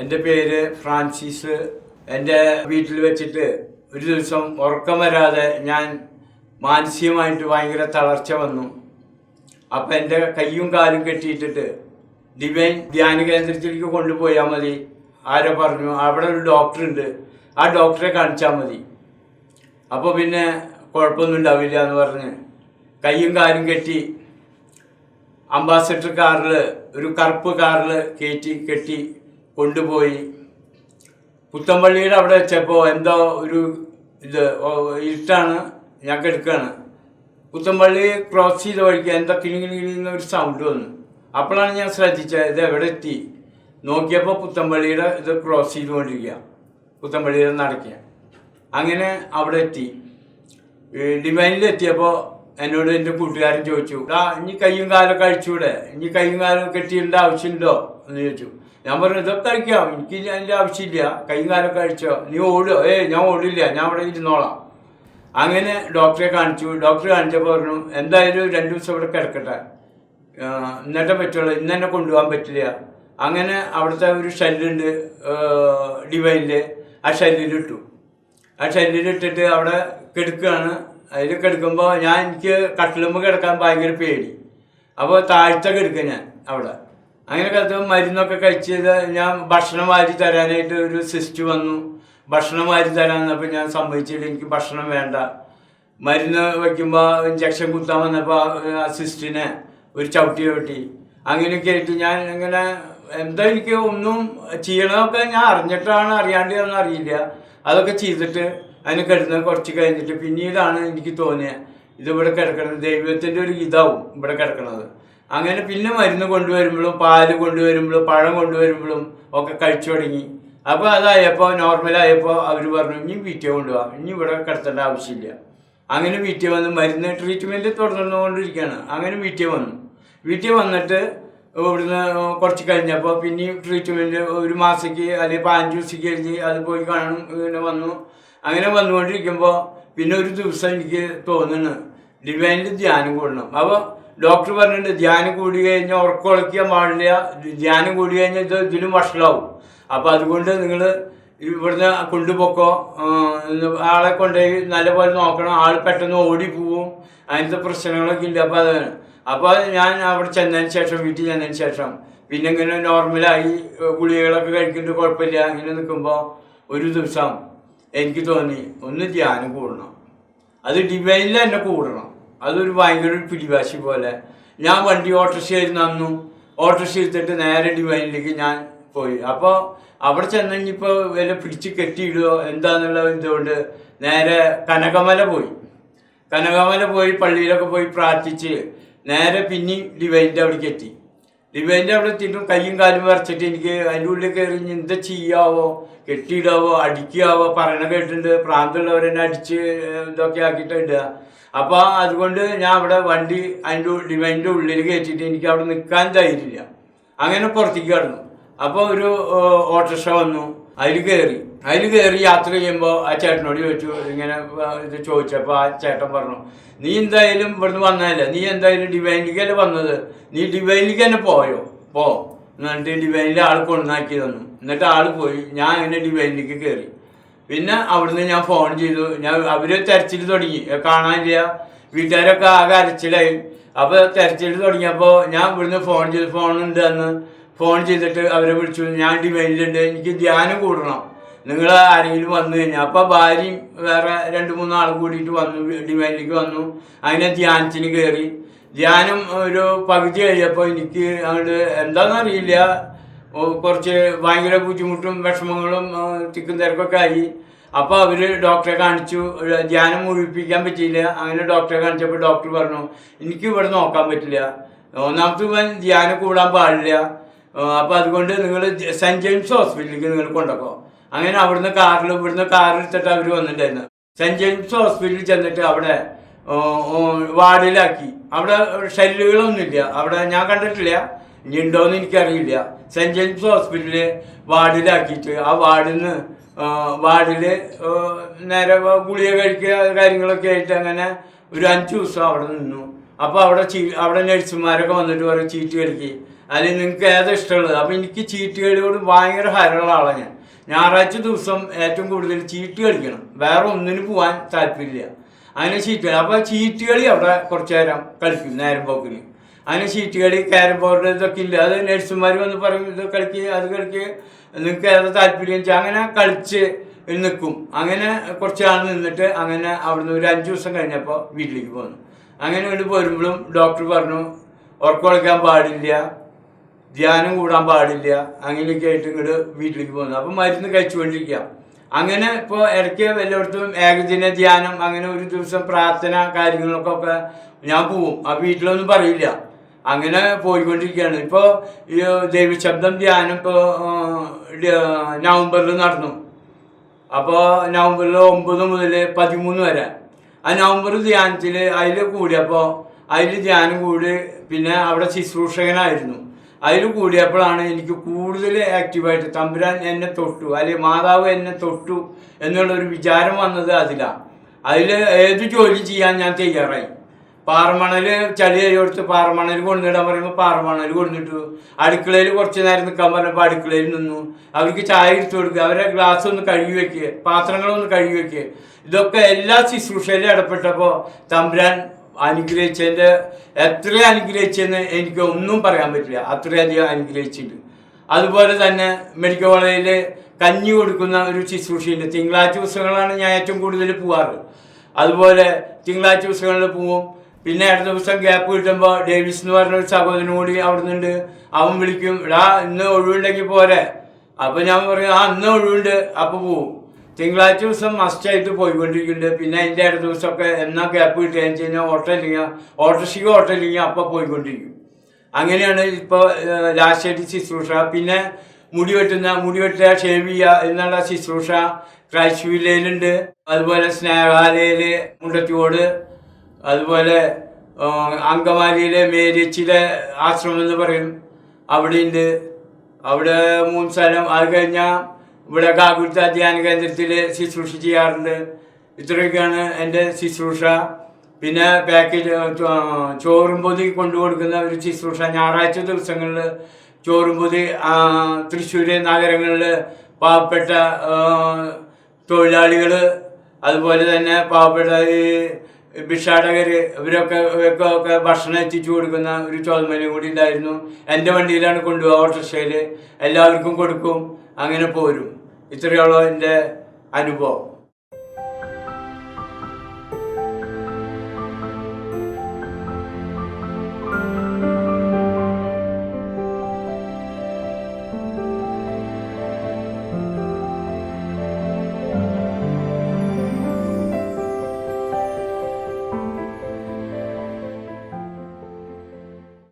എന്റെ പേര് ഫ്രാൻസിസ്. എന്റെ വീട്ടിൽ വെച്ചിട്ട് ഒരു ദിവസം ഉറക്കം വരാതെ ഞാൻ മാനസികമായിട്ട് ഭയങ്കര തളർച്ച വന്നു. അപ്പം എന്റെ കയ്യും കാലും കെട്ടിയിട്ടിട്ട് ഡിവൈൻ ധ്യാന കേന്ദ്രത്തിലേക്ക് കൊണ്ടുപോയാൽ മതി. ആരോ പറഞ്ഞു അവിടെ ഒരു ഡോക്ടറുണ്ട് ആ ഡോക്ടറെ കാണിച്ചാൽ മതി. അപ്പോൾ പിന്നെ കുഴപ്പമൊന്നും ഉണ്ടാവില്ല എന്ന് പറഞ്ഞ് കൈയും കാലും കെട്ടി അംബാസഡർ കാറിൽ ഒരു കറുപ്പ് കാറിൽ കയറ്റി കെട്ടി കൊണ്ടുപോയി. പുത്തമ്പള്ളിയുടെ അവിടെ വെച്ചപ്പോൾ എന്തോ ഒരു ഇത് ഇരുട്ടാണ് ഞാൻ കിടക്കുകയാണ് പുത്തമ്പള്ളി ക്രോസ് ചെയ്ത വഴിക്ക് എന്തോ കിണി കിണി കിണിന്ന് ഒരു സൗണ്ട് വന്നു. അപ്പോഴാണ് ഞാൻ ശ്രദ്ധിച്ചത് ഇത് എവിടെ എത്തി? നോക്കിയപ്പോൾ പുത്തമ്പള്ളിയുടെ ഇത് ക്രോസ് ചെയ്തുകൊണ്ടിരിക്കുക. പുത്തമ്പള്ളിയുടെ നടക്കുക. അങ്ങനെ അവിടെ എത്തി. ഡിവൈനിൽ എത്തിയപ്പോൾ എന്നോട് എന്റെ കൂട്ടുകാരൻ ചോദിച്ചു ആ ഇനി കയ്യും കാലം കഴിച്ചൂടെ ഇനി കയ്യും കാലം കെട്ടിയിടേണ്ട ആവശ്യമുണ്ടോ? എന്ന് ചോദിച്ചു. ഞാൻ പറഞ്ഞു ഇതൊക്കെ കഴിക്കാം എനിക്ക് അതിന്റെ ആവശ്യമില്ല. കയ്യും കാലൊക്കെ കഴിച്ചോ നീ ഓടുക ഏ ഞാൻ ഓടില്ല. ഞാൻ അവിടെ ഇരുന്നോളാം. അങ്ങനെ ഡോക്ടറെ കാണിച്ചു. ഡോക്ടറെ കാണിച്ചപ്പോൾ പറഞ്ഞു എന്തായാലും രണ്ട് ദിവസം ഇവിടെ കിടക്കട്ടെ. ഇന്നത്തെ പറ്റുള്ളൂ. ഇന്ന് തന്നെ കൊണ്ടുപോകാൻ പറ്റില്ല. അങ്ങനെ അവിടുത്തെ ഒരു ഷെല്ലുണ്ട് ഡിവൈനിൽ. ആ ഷെല്ലിലിട്ടു ആ ഷെല്ലിലിട്ടിട്ട് അവിടെ കിടക്കുകയാണ്. അതിൽ കിടക്കുമ്പോൾ ഞാൻ എനിക്ക് കട്ടിലുമ്പോൾ കിടക്കാൻ ഭയങ്കര പേടി. അപ്പോൾ താഴ്ച കിടക്കുക ഞാൻ അവിടെ. അങ്ങനെ കാലത്ത് മരുന്നൊക്കെ കഴിച്ചത് ഞാൻ ഭക്ഷണം വാരി തരാനായിട്ട് ഒരു സിസ്റ്റ് വന്നു. ഭക്ഷണം വാരി തരാൻ വന്നപ്പോൾ ഞാൻ സമ്മതിച്ചില്ല എനിക്ക് ഭക്ഷണം വേണ്ട. മരുന്ന് വയ്ക്കുമ്പോൾ ഇഞ്ചക്ഷൻ കുത്താൻ വന്നപ്പോൾ ആ സിസ്റ്റിനെ ഒരു ചവിട്ടി ചവിട്ടി. അങ്ങനെയൊക്കെ ആയിട്ട് ഞാൻ ഇങ്ങനെ എന്താ എനിക്ക് ഒന്നും ചെയ്യണമൊക്കെ ഞാൻ അറിഞ്ഞിട്ടാണ് അറിയാണ്ട് ഒന്നും അറിയില്ല. അതൊക്കെ ചെയ്തിട്ട് അതിന് കിടന്ന് കുറച്ച് കഴിഞ്ഞിട്ട് പിന്നീടാണ് എനിക്ക് തോന്നിയത് ഇതിവിടെ കിടക്കണത്. ദൈവത്തിന്റെ ഒരു ഇതാവും ഇവിടെ കിടക്കണത്. അങ്ങനെ പിന്നെ മരുന്ന് കൊണ്ടുവരുമ്പോഴും പാൽ കൊണ്ടുവരുമ്പോഴും പഴം കൊണ്ടുവരുമ്പോഴും ഒക്കെ കഴിച്ചു തുടങ്ങി. അപ്പോൾ അതായപ്പോൾ നോർമലായപ്പോൾ അവർ പറഞ്ഞു ഇനി വീട്ടിൽ കൊണ്ടുപോകാം ഇനി ഇവിടെ കിടത്തേണ്ട ആവശ്യമില്ല. അങ്ങനെ വീട്ടിൽ വന്ന് മരുന്ന് ട്രീറ്റ്മെന്റ് തുടർന്നുകൊണ്ടിരിക്കുകയാണ്. അങ്ങനെ വീട്ടിൽ വന്നു. വീട്ടിൽ വന്നിട്ട് ഇവിടുന്ന് കുറച്ച് കഴിഞ്ഞപ്പോൾ പിന്നെയും ട്രീറ്റ്മെന്റ് ഒരു മാസത്തേക്ക് അല്ലെങ്കിൽ പതിനഞ്ച് ദിവസത്തേക്ക് കഴിഞ്ഞ് അത് പോയി കാണും ഇങ്ങനെ വന്നു. അങ്ങനെ വന്നുകൊണ്ടിരിക്കുമ്പോൾ പിന്നെ ഒരു ദിവസം എനിക്ക് തോന്നുന്നു ഡിവൈനിൽ ധ്യാനം കൂടണം. അപ്പോൾ ഡോക്ടർ പറഞ്ഞിട്ടുണ്ട് ധ്യാനം കൂടി കഴിഞ്ഞാൽ ഉറക്കൊളിക്കാൻ പാടില്ല ധ്യാനം കൂടി കഴിഞ്ഞാൽ ഇത് ഇതിലും വഷളാവും. അപ്പോൾ അതുകൊണ്ട് നിങ്ങൾ ഇവിടുന്ന് കൊണ്ടുപോക്കോ. ആളെ കൊണ്ടുപോയി നല്ലപോലെ നോക്കണം. ആൾ പെട്ടെന്ന് ഓടിപ്പോവും അങ്ങനത്തെ പ്രശ്നങ്ങളൊക്കെ ഇല്ല. അപ്പോൾ അതാണ് അപ്പോൾ ഞാൻ അവിടെ ചെന്നതിന് ശേഷം വീട്ടിൽ ചെന്നതിന് ശേഷം പിന്നെ ഇങ്ങനെ നോർമലായി ഗുളികകളൊക്കെ കഴിക്കുന്നുണ്ട് കുഴപ്പമില്ല. ഇങ്ങനെ നിൽക്കുമ്പോൾ ഒരു ദിവസം എനിക്ക് തോന്നി ഒന്ന് ധ്യാനം കൂടണം. അത് ഡിവൈനിൽ തന്നെ കൂടണം. അതൊരു ഭയങ്കര ഒരു പിടിവാശി പോലെ. ഞാൻ വണ്ടി ഓട്ടോറിക്ഷയിൽ നന്നു. ഓട്ടോറിക്ഷ എടുത്തിട്ട് നേരെ ഡിവൈനിലേക്ക് ഞാൻ പോയി. അപ്പോൾ അവിടെ ചെന്ന് കഴിഞ്ഞപ്പോൾ വില പിടിച്ച് കെട്ടിയിടുകയോ എന്താന്നുള്ള ഇതുകൊണ്ട് നേരെ കനകമല പോയി. കനകമല പോയി പള്ളിയിലൊക്കെ പോയി പ്രാർത്ഥിച്ച് നേരെ പിന്നെ ഡിവൈന്റെ അവിടേക്ക് എത്തി ഡിവൈന്റെ അവിടെ എത്തിയിട്ടും കയ്യും കാലും വരച്ചിട്ട് എനിക്ക് അതിന്റെ ഉള്ളിൽ കയറി എന്താ ചെയ്യാവോ? കെട്ടിയിടാവോ? അടിക്കാവോ? പറയണ കേട്ടിട്ടുണ്ട്. പ്രാന്തമുള്ളവരെന്നെ അടിച്ച് ഇതൊക്കെ ആക്കിയിട്ടുണ്ട്. അപ്പോൾ അതുകൊണ്ട് ഞാൻ അവിടെ വണ്ടി അതിന്റെ ഡിവൈന്റെ ഉള്ളിൽ കയറ്റിയിട്ട് എനിക്ക് അവിടെ നിൽക്കാൻ ധൈര്യമില്ല. അങ്ങനെ പുറത്തേക്ക് കടന്നു. അപ്പോൾ ഒരു ഓട്ടോറിക്ഷ വന്നു. അതിൽ കയറി അതിൽ കയറി യാത്ര ചെയ്യുമ്പോൾ ആ ചേട്ടനോട് ചോദിച്ചു ഇങ്ങനെ ഇത് ചോദിച്ചപ്പോൾ ആ ചേട്ടൻ പറഞ്ഞു നീ എന്തായാലും ഇവിടുന്ന് വന്നതല്ലേ? നീ എന്തായാലും ഡിവൈനിലേക്കല്ലേ വന്നത്? നീ ഡിവൈനിലേക്ക് തന്നെ പോയോ? പോ. എന്നിട്ട് ഡിവൈനിലെ ആൾ കൊണ്ടാക്കി തന്നു എന്നിട്ട് ആൾ പോയി ഞാൻ അങ്ങനെ ഡിവൈനിലേക്ക് കയറി പിന്നെ അവിടുന്ന് ഞാൻ ഫോൺ ചെയ്തു. ഞാൻ അവർ തെരച്ചിൽ തുടങ്ങി. കാണാനില്ല. വീട്ടുകാരൊക്കെ ആകെ അരച്ചിലായി. അപ്പോൾ തെരച്ചിൽ തുടങ്ങിയപ്പോൾ ഞാൻ ഇവിടുന്ന് ഫോൺ ചെയ്തു. ഉണ്ട് അന്ന് ഫോൺ ചെയ്തിട്ട് അവരെ വിളിച്ചു. ഞാൻ ഡിവൈനിലുണ്ട് എനിക്ക് ധ്യാനം കൂടണം. നിങ്ങൾ ആരെങ്കിലും വന്നു കഴിഞ്ഞാൽ അപ്പോൾ ഭാര്യയും വേറെ രണ്ട് മൂന്ന് ആൾ കൂടിയിട്ട് വന്നു ഡിവൈനിലേക്ക് വന്നു. അതിനെ ധ്യാനത്തിന് കയറി ധ്യാനം ഒരു പകുതി കഴിഞ്ഞപ്പോൾ എനിക്ക് അങ്ങോട്ട് എന്താണെന്നറിയില്ല കുറച്ച് ഭയങ്കര ബുദ്ധിമുട്ടും വിഷമങ്ങളും തിക്കും തിരക്കൊക്കെ ആയി. അപ്പോൾ അവർ ഡോക്ടറെ കാണിച്ചു. ധ്യാനം മുഴിപ്പിക്കാൻ പറ്റിയില്ല. അങ്ങനെ ഡോക്ടറെ കാണിച്ചപ്പോൾ ഡോക്ടർ പറഞ്ഞു എനിക്ക് ഇവിടെ നോക്കാൻ പറ്റില്ല. ഒന്നാമത്തെ ധ്യാനം കൂടാൻ പാടില്ല. അപ്പോൾ അതുകൊണ്ട് നിങ്ങൾ സെന്റ് ജെയിംസ് ഹോസ്പിറ്റലിലേക്ക് നിങ്ങൾ കൊണ്ടുപോകും അങ്ങനെ അവിടുന്ന് കാറിൽ ഇവിടുന്ന് കാറിൽ എടുത്തിട്ട് അവർ വന്നിട്ടുണ്ടായിരുന്നു. സെന്റ് ജെയിംസ് ഹോസ്പിറ്റലിൽ ചെന്നിട്ട് അവിടെ വാർഡിലാക്കി. അവിടെ ഷെല്ലുകളൊന്നുമില്ല. അവിടെ ഞാൻ കണ്ടിട്ടില്ല. ഇനി ഉണ്ടോയെന്ന് എനിക്കറിയില്ല. സെന്റ് ജെയിംസ് ഹോസ്പിറ്റലിൽ വാർഡിലാക്കിയിട്ട് ആ വാർഡിൽ നിന്ന് വാർഡിൽ നേരെ ഗുളിക കഴിക്കുക കാര്യങ്ങളൊക്കെ ആയിട്ട് അങ്ങനെ ഒരു അഞ്ച് ദിവസം അവിടെ നിന്നു. അപ്പോൾ അവിടെ ചീ അവിടെ നഴ്സുമാരൊക്കെ വന്നിട്ട് പറയും ചീറ്റ് കളിക്ക്. അല്ലെങ്കിൽ നിങ്ങൾക്ക് ഏതാ ഇഷ്ടമുള്ളത്? അപ്പം എനിക്ക് ചീട്ട് കളിയോട് ഭയങ്കര ഹരമുള്ള ആളാണ് ഞാൻ. ഞായറാഴ്ച ദിവസം ഏറ്റവും കൂടുതൽ ചീട്ട് കളിക്കണം. വേറെ ഒന്നിനും പോകാൻ താല്പര്യമില്ല. അതിന് ചീട്ട് കളി. അപ്പോൾ ചീട്ട് കളി അവിടെ കുറച്ച് നേരം കളിക്കും നേരം പോക്കിന് അതിന് ചീട്ട് കളി ക്യാരം ബോർഡ് ഇതൊക്കെ ഇല്ല? അത് നഴ്സുമാർ വന്ന് പറയും ഇത് കളിക്ക് അത് കളിക്ക് നിങ്ങൾക്ക് ഏതാ താല്പര്യം വെച്ചാൽ അങ്ങനെ കളിച്ച് നിൽക്കും. അങ്ങനെ കുറച്ച് ആൾ നിന്നിട്ട് അങ്ങനെ അവിടുന്ന് ഒരു അഞ്ച് ദിവസം കഴിഞ്ഞപ്പോൾ വീട്ടിലേക്ക് പോന്നു. അങ്ങനെ വീട്ടിൽ പോരുമ്പോഴും ഡോക്ടർ പറഞ്ഞു ഉറക്കം പാടില്ല. ധ്യാനം കൂടാൻ പാടില്ല. അങ്ങനെയൊക്കെ ആയിട്ട് ഇങ്ങോട്ട് വീട്ടിലേക്ക് പോകുന്നു. അപ്പം മരുന്ന് കഴിച്ചുകൊണ്ടിരിക്കുക. അങ്ങനെ ഇപ്പോൾ ഇടയ്ക്ക് എല്ലായിടത്തും ഏകദിന ധ്യാനം അങ്ങനെ ഒരു ദിവസം പ്രാർത്ഥന കാര്യങ്ങളൊക്കെ ഞാൻ പോവും. ആ വീട്ടിലൊന്നും പറയില്ല. അങ്ങനെ പോയിക്കൊണ്ടിരിക്കുകയാണ്. ഇപ്പോൾ ഈ ദൈവശബ്ദം ധ്യാനം ഇപ്പോൾ നവംബറിൽ നടന്നു. അപ്പോൾ നവംബറിൽ ഒമ്പത് മുതൽ പതിമൂന്ന് വരെ. ആ നവംബർ ധ്യാനത്തിൽ അതിൽ കൂടിയപ്പോൾ അതിൽ ധ്യാനം കൂടി പിന്നെ അവിടെ ശുശ്രൂഷകനായിരുന്നു. അതിൽ കൂടിയപ്പോഴാണ് എനിക്ക് കൂടുതൽ ആക്റ്റീവായിട്ട് തമ്പുരാൻ എന്നെ തൊട്ടു അല്ലെങ്കിൽ മാതാവ് എന്നെ തൊട്ടു എന്നുള്ളൊരു വിചാരം വന്നത് അതിലാണ് അതിൽ ഏത് ജോലി ചെയ്യാൻ ഞാൻ തയ്യാറായി? പാറമണൽ ചളി കൊടുത്ത് പാറമണൽ കൊണ്ടുവിടാൻ പറയുമ്പോൾ പാറമണൽ കൊണ്ടിട്ടു അടുക്കളയിൽ കുറച്ച് നേരം നിൽക്കാൻ പറഞ്ഞപ്പോൾ അടുക്കളയിൽ നിന്നു. അവർക്ക് ചായ എടുത്തു കൊടുക്കുക അവരെ ഗ്ലാസ് ഒന്ന് കഴുകി വെക്കുക പാത്രങ്ങളൊന്ന് കഴുകി വെക്കുക ഇതൊക്കെ എല്ലാ ശുശ്രൂഷയിലും ഇടപെട്ടപ്പോൾ തമ്പുരാൻ അനുഗ്രഹിച്ചതിന്റെ എത്ര അനുഗ്രഹിച്ചെന്ന് എനിക്ക് ഒന്നും പറയാൻ പറ്റില്ല. അത്രയധികം അനുഗ്രഹിച്ചിട്ടുണ്ട്. അതുപോലെ തന്നെ മെഡിക്കൽ കോളേജിൽ കഞ്ഞി കൊടുക്കുന്ന ഒരു ശുശ്രൂഷയുണ്ട്. തിങ്കളാഴ്ച ദിവസങ്ങളാണ് ഞാൻ ഏറ്റവും കൂടുതൽ പോവാറ് അതുപോലെ തിങ്കളാഴ്ച ദിവസങ്ങളിൽ പോവും. പിന്നെ അടുത്ത ദിവസം ഗ്യാപ്പ് കിട്ടുമ്പോൾ ഡേവിസ് എന്ന് പറഞ്ഞ ഒരു സഹോദരനും കൂടി അവിടെ നിന്നുണ്ട് അവൻ വിളിക്കും എടാ ഇന്ന് ഒഴിവുണ്ടെങ്കിൽ പോരെ. അപ്പം ഞാൻ പറയും ആ ഇന്ന് ഒഴിവുണ്ട്. അപ്പോൾ പോവും. തിങ്കളാഴ്ച ദിവസം മസ്റ്റായിട്ട് പോയിക്കൊണ്ടിരിക്കുന്നുണ്ട്. പിന്നെ അതിന്റെ അടുത്ത ദിവസമൊക്കെ എന്നാ ഗ്യാപ്പ് കിട്ടുകയെന്ന് വെച്ച് കഴിഞ്ഞാൽ ഓട്ടോ ഇല്ലെങ്കിൽ ഓട്ടോറിക്ഷയ്ക്ക് ഓട്ടോ ഇല്ലെങ്കിൽ അപ്പോൾ പോയിക്കൊണ്ടിരിക്കും. അങ്ങനെയാണ് ഇപ്പോൾ ലാസ്റ്റ് ശുശ്രൂഷ. പിന്നെ മുടി വെട്ടുന്ന മുടി വെട്ടുക ഷേവ് ചെയ്യുക എന്നുള്ള ശുശ്രൂഷ ക്രൈസ്റ്റ് വില്ലയിലുണ്ട് അതുപോലെ സ്നേഹാലയിൽ മുണ്ടത്തിയോട് അതുപോലെ അങ്കമാലിയിലെ മേരിച്ചിലെ ആശ്രമം എന്ന് പറയും. അവിടെയുണ്ട്. അവിടെ മൂന്ന് സ്ഥലം. അത് കഴിഞ്ഞാൽ ഇവിടെ കാകുൽത്ത ധ്യാന കേന്ദ്രത്തിൽ ശുശ്രൂഷ ചെയ്യാറുണ്ട്. ഇത്രയൊക്കെയാണ് എന്റെ ശുശ്രൂഷ. പിന്നെ പാക്കേജ് ചോറും പൊതി കൊണ്ടു കൊടുക്കുന്ന ഒരു ശുശ്രൂഷ. ഞായറാഴ്ച ദിവസങ്ങളിൽ ചോറും പൊതി തൃശ്ശൂർ നഗരങ്ങളിൽ പാവപ്പെട്ട തൊഴിലാളികൾ അതുപോലെ തന്നെ പാവപ്പെട്ട ഈ ഭിക്ഷാടകർ ഇവരൊക്കെ ഒക്കെ ഭക്ഷണം എത്തിച്ചു കൊടുക്കുന്ന ഒരു ചോദമനും കൂടി ഉണ്ടായിരുന്നു. എന്റെ വണ്ടിയിലാണ് കൊണ്ടുപോകുക ഓട്ടോറിക്ഷയിൽ എല്ലാവർക്കും കൊടുക്കും. അങ്ങനെ പോരും. ഇത്രയോളം എന്റെ അനുഭവം.